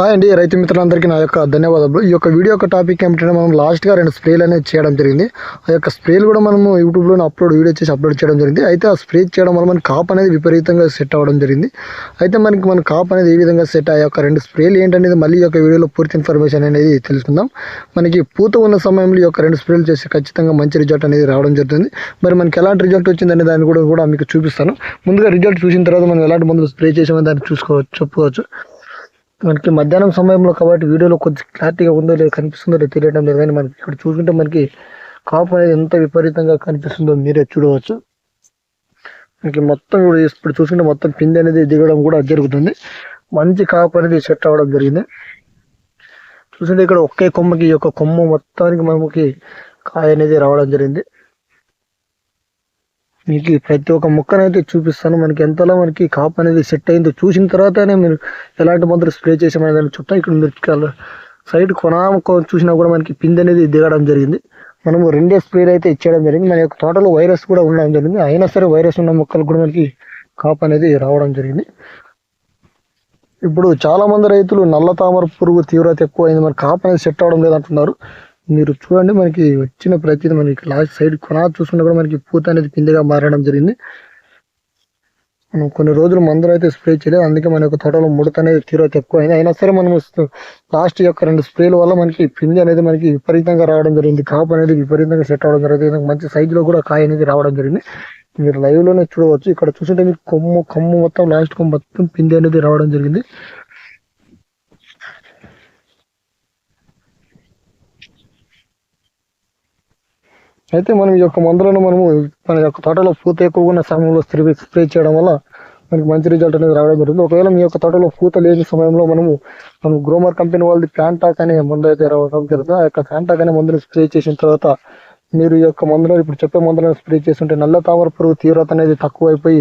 అండి రైతు మిత్రులందరికీ నా యొక్క ధన్యవాదాలు ఈ యొక్క వీడియో యొక్క టాపిక్ ఏమిటంటే మనం లాస్ట్గా రెండు స్ప్రేలు అనేది చేయడం జరిగింది. ఆ యొక్క స్ప్రేలు కూడా మనము యూట్యూబ్లో అప్లోడ్ వీడియో చేసి అప్లోడ్ చేయడం జరిగింది. అయితే ఆ స్ప్రే చేయడం వల్ల మన కాప్ అనేది విపరీతంగా సెట్ అవ్వడం జరిగింది. అయితే మనకి మన కాప్ అనేది ఏ విధంగా సెట్ ఆ యొక్క రెండు స్ప్రేలు ఏంటనేది మళ్ళీ ఈ యొక్క వీడియోలో పూర్తి ఇన్ఫర్మేషన్ అనేది తెలుసుకుందాం. మనకి పూత ఉన్న సమయంలో ఈ యొక్క రెండు స్ప్రేలు చేసి ఖచ్చితంగా మంచి రిజల్ట్ అనేది రావడం జరుగుతుంది. మరి మనకి ఎలాంటి రిజల్ట్ వచ్చిందనే దాన్ని కూడా కూడా మీకు చూపిస్తాను. ముందుగా రిజల్ట్ చూసిన తర్వాత మనం ఎలాంటి మందులు స్ప్రే చేసామని దాన్ని చూసుకోవచ్చు చెప్పుకోవచ్చు. మనకి మధ్యాహ్నం సమయంలో కాబట్టి వీడియోలో కొద్ది క్లారిటీగా ఉందో లేదో కనిపిస్తుందో లేదో తెలియడం లేదు కానీ మనకి ఇక్కడ చూసుకుంటే మనకి కాపు అనేది ఎంత విపరీతంగా కనిపిస్తుందో మీరే చూడవచ్చు. మనకి మొత్తం కూడా ఇప్పుడు చూసుకుంటే మొత్తం పిండి అనేది దిగడం కూడా జరుగుతుంది. మంచి కాపు అనేది సెట్ అవ్వడం జరిగింది. చూసుకుంటే ఇక్కడ ఒకే కొమ్మకి ఈ యొక్క కొమ్మ మొత్తానికి మనకి కాయ అనేది రావడం జరిగింది. మీకు ప్రతి ఒక్క మొక్కనైతే చూపిస్తాను. మనకి ఎంతలా మనకి కాపు అనేది సెట్ అయిందో చూసిన తర్వాతనే మీరు ఎలాంటి మందులు స్ప్రే చేసామనే దాన్ని చుట్టా ఇక్కడ మీరు సైడ్ కొనా చూసినా కూడా మనకి పిండి అనేది దిగడం జరిగింది. మనము రెండే స్ప్రేలు అయితే ఇచ్చేయడం జరిగింది. మన యొక్క తోటలో వైరస్ కూడా ఉండడం జరిగింది. అయినా సరే వైరస్ ఉన్న మొక్కలు కూడా మనకి కాపు అనేది రావడం జరిగింది. ఇప్పుడు చాలామంది రైతులు నల్ల తామర పురుగు తీవ్రత ఎక్కువ అయింది మరి కాపు అనేది సెట్ అవ్వడం లేదంటున్నారు. మీరు చూడండి మనకి వచ్చిన ప్రతిదీ మనకి లాస్ట్ సైడ్ కొనా చూసుకున్నా కూడా మనకి పూత అనేది పిండిగా మారడం జరిగింది. మనం కొన్ని రోజులు మందులు అయితే స్ప్రే చేయలేదు. అందుకే మన యొక్క తోటలో ముడత అనేది తీరు ఎక్కువ అయింది అయినా సరే మనం లాస్ట్ యొక్క రెండు స్ప్రేల వల్ల మనకి పిండి అనేది మనకి విపరీతంగా రావడం జరిగింది. కాపు అనేది విపరీతంగా సెట్ అవ్వడం జరిగింది. మంచి సైజులో కూడా కాయ అనేది రావడం జరిగింది. మీరు లైవ్లోనే చూడవచ్చు. ఇక్కడ చూసుంటే మీకు కొమ్ము కమ్ము మొత్తం లాస్ట్ కొమ్ము మొత్తం పిండి అనేది రావడం జరిగింది. అయితే మనం ఈ యొక్క మందులను మనము మన యొక్క తోటలో పూత ఎక్కువగా ఉన్న సమయంలో స్ప్రే స్ప్రే చేయడం వల్ల మనకి మంచి రిజల్ట్ అనేది రావడం జరుగుతుంది. ఒకవేళ మీ యొక్క తోటలో పూత లేని సమయంలో మనము మనం గ్రోమర్ కంపెనీ వాళ్ళది ప్యాంటాక్ అనే మందు అయితే రావడం జరుగుతుంది. ఆ యొక్క ప్యాంటాక్ అనే మందుని స్ప్రే చేసిన తర్వాత మీరు ఈ యొక్క మందులను ఇప్పుడు చెప్పే మందులను స్ప్రే చేస్తుంటే నల్ల తామర పురుగు తీవ్రత అనేది తక్కువైపోయి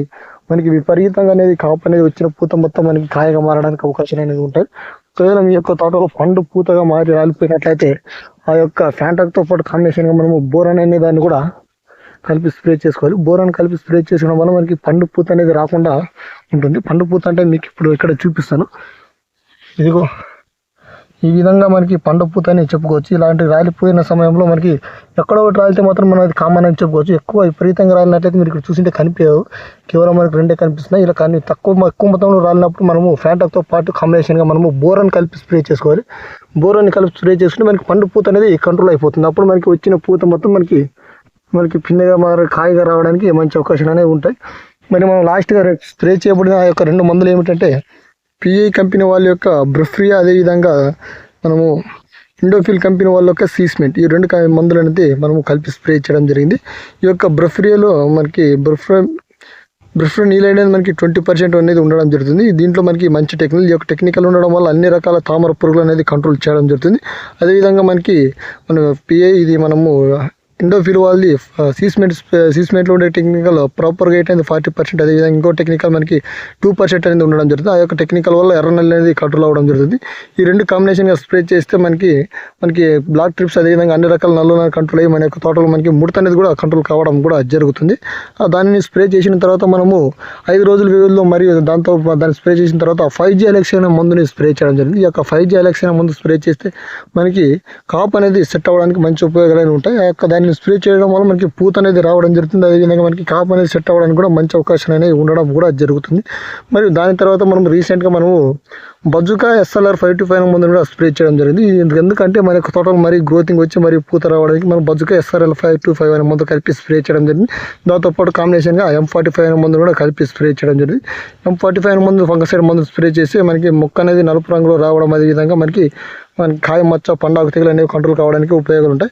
మనకి విపరీతంగా అనేది కాపు అనేది వచ్చిన పూత మొత్తం మనకి కాయగా మారడానికి అవకాశం అనేది ఉంటాయి ఒకవేళ మీ యొక్క తోటలో పండు పూతగా మారి రాలిపోయినట్లయితే ఆ యొక్క ఫ్యాంటాక్తో పాటు కాంబినేషన్గా మనము బోరాన్ అనే దాన్ని కూడా కలిపి స్ప్రే చేసుకోవాలి. బోరాన్ కలిపి స్ప్రే చేసుకోవడం వల్ల మనకి పండు పూత అనేది రాకుండా ఉంటుంది. పండు పూత అంటే మీకు ఇప్పుడు ఇక్కడ చూపిస్తాను. ఇదిగో. ఈ విధంగా మనకి పండు పూత అని చెప్పుకోవచ్చు. ఇలాంటి రాలిపోయిన సమయంలో మనకి ఎక్కడో ఒకటి రాలితే మాత్రం మనం అది కామన్ అని చెప్పుకోవచ్చు. ఎక్కువ విపరీతంగా రాలినట్లయితే మీరు ఇక్కడ చూసింటే కనిపించవు కేవలం మనకి రెండే కనిపిస్తున్నాయి. ఇలా కానీ తక్కువ ఎక్కువ మొత్తంలో రాలినప్పుడు మనము ఫ్యాంటాక్తో పాటు కాంబినేషన్గా మనము బోరాన్ కలిపి స్ప్రే చేసుకోవాలి. బోరాన్ని కలిపి స్ప్రే చేసుకుంటే మనకి పండు పూత అనేది కంట్రోల్ అయిపోతుంది. అప్పుడు మనకి వచ్చిన పూత మొత్తం మనకి మనకి పిన్నగా మారి కాయగా రావడానికి మంచి అవకాశాలు అనేవి ఉంటాయి. మరి మనం లాస్ట్గా స్ప్రే చేయబడిన ఆ యొక్క రెండు మందులు ఏమిటంటే పిఐ కంపెనీ వాళ్ళ యొక్క బ్రఫ్రియా అదేవిధంగా మనము ఇండోఫిల్ కంపెనీ వాళ్ళ యొక్క సీస్మెంట్ ఈ రెండు మందులు అనేది మనము కలిపి స్ప్రే చేయడం జరిగింది. ఈ యొక్క బ్రఫ్రియాలో మనకి బ్రఫ్ర బ్రఫ్ర నీళ్ళు అనేది మనకి ట్వంటీ పర్సెంట్ అనేది ఉండడం జరుగుతుంది. దీంట్లో మనకి మంచి టెక్నిక్ ఈ యొక్క టెక్నికల్ ఉండడం వల్ల అన్ని రకాల తామర పురుగులు అనేది కంట్రోల్ చేయడం జరుగుతుంది. అదేవిధంగా మనకి మన పిఐ ఇది మనము ఇండోఫిల్ వాళ్ళది సీస్మెంట్ సీస్మెంట్లో ఉండే టెక్నికల్ ప్రాపర్గా అయితే ఫార్టీ పర్సెంట్ అదేవిధంగా ఇంకో టెక్నికల్ మనకి టూ పర్సెంట్ అనేది ఉండడం జరుగుతుంది. ఆ యొక్క టెక్నికల్ వల్ల ఎర్ర నెల అనేది కంట్రోల్ అవ్వడం జరుగుతుంది. ఈ రెండు కాంబినేషన్గా స్ప్రే చేస్తే మనకి మనకి బ్లాక్ ట్రిప్స్ అదేవిధంగా అన్ని రకాల నల్లు కంట్రోల్ అయ్యి మన యొక్క తోటలో మనకి ముడత అనేది కూడా కంట్రోల్ కావడం కూడా జరుగుతుంది. ఆ దానిని స్ప్రే చేసిన తర్వాత మనము ఐదు రోజుల వ్యవధిలో మరియు దాంతో దాన్ని స్ప్రే చేసిన తర్వాత ఫైవ్ జీ అలెక్స్ అనే మందుని స్ప్రే చేయడం జరిగింది. ఈ యొక్క ఫైవ్ జీ అలెక్స్ అనే మందు స్ప్రే చేస్తే మనకి కాప్ అనేది సెట్ అవ్వడానికి మంచి ఉపయోగాలు ఉంటాయి. ఆ యొక్క దాన్ని స్ప్రే చేయడం వల్ల మనకి పూత అనేది రావడం జరుగుతుంది. అదేవిధంగా మనకి కాప్ అనేది సెట్ అవ్వడానికి కూడా మంచి అవకాశం అనేది ఉండడం కూడా జరుగుతుంది. మరియు దాని తర్వాత మనం రీసెంట్గా మనము bazooka SLR five two five మందుని కూడా స్ప్రే చేయడం జరిగింది. ఎందుకంటే మన తోటలు తోటలో మరీ గ్రోతింగ్ వచ్చి మరి పూత రావడానికి మనం bazooka SRL five two five అనే మందు కలిపి స్ప్రే చేయడం జరిగింది. దాంతోపాటు కాంబినేషన్గా ఎం ఫార్టీ ఫైవ్ అనే మందు కూడా కలిపి స్ప్రే చేయడం జరిగింది. ఎం ఫార్టీ ఫైవ్ మందు ఫంగసైడ్ మందు స్ప్రే చేసి మనకి మొక్క అనేది నలుపు రంగులో రావడం అదే విధంగా మనకి మనకి కాయ మచ్చ పండాకు తెగులు అనేవి కంట్రోల్ కావడానికి ఉపయోగాలు ఉంటాయి.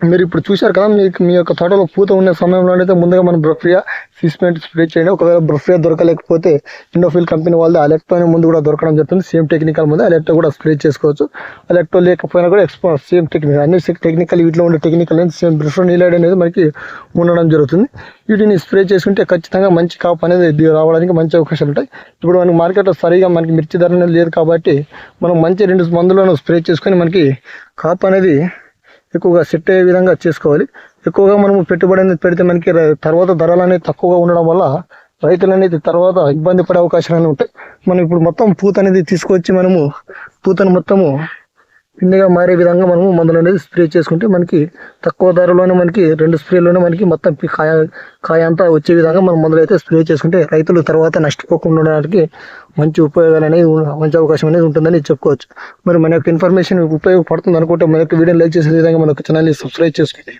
మీరు ఇప్పుడు చూశారు కదా మీకు మీ యొక్క తోటలో పూత ఉన్న సమయంలో అయితే ముందుగా మనం బ్రఫ్రియా సిస్మెంట్ స్ప్రే చేయండి. ఒకవేళ బ్రఫ్రియా దొరకలేకపోతే ఇండోఫిల్ కంపెనీ వాళ్ళది అలెక్టో ముందు కూడా దొరకడం జరుగుతుంది. సేమ్ టెక్నికల్ ముందు అలెక్టో కూడా స్ప్రే చేసుకోవచ్చు. అలెక్టో లేకపోయినా కూడా ఎక్స్పో సేమ్ టెక్నికల్ అన్ని టెక్నికల్ వీటిలో ఉండే టెక్నికల్ అనేది సేమ్ బ్రఫ్రో నీలైడ్ అనేది మనకి ఉండడం జరుగుతుంది. వీటిని స్ప్రే చేసుకుంటే ఖచ్చితంగా మంచి కాపు అనేది రావడానికి మంచి అవకాశాలు ఉంటాయి. ఇప్పుడు మనకి మార్కెట్లో సరిగా మనకి మిర్చి ధర అనేది లేదు కాబట్టి మనం మంచి రెండు మందులను స్ప్రే చేసుకొని మనకి కాపు అనేది ఎక్కువగా సెట్ అయ్యే విధంగా చేసుకోవాలి. ఎక్కువగా మనము పెట్టుబడి అనేది పెడితే మనకి తర్వాత ధరలు అనేది తక్కువగా ఉండడం వల్ల రైతులు అనేది తర్వాత ఇబ్బంది పడే అవకాశాలు ఉంటాయి. మనం ఇప్పుడు మొత్తం పూత అనేది తీసుకొచ్చి మనము పూతను మొత్తము పిండిగా మారే విధంగా మనము మందులు అనేది స్ప్రే చేసుకుంటే మనకి తక్కువ ధరలోనే మనకి రెండు స్ప్రేలోనే మనకి మొత్తం కాయ కాయ అంతా వచ్చే విధంగా మనం మందులు అయితే స్ప్రే చేసుకుంటే రైతులు తర్వాత నష్టపోకుండా ఉండడానికి మంచి ఉపయోగాలు అనేది మంచి అవకాశం అనేది ఉంటుందని చెప్పుకోవచ్చు. మరి మన యొక్క ఇన్ఫర్మేషన్ ఉపయోగపడుతుంది అనుకుంటే మన యొక్క వీడియో లైక్ చేసే విధంగా మన యొక్క ఛానల్ని సబ్స్క్రైబ్ చేసుకోండి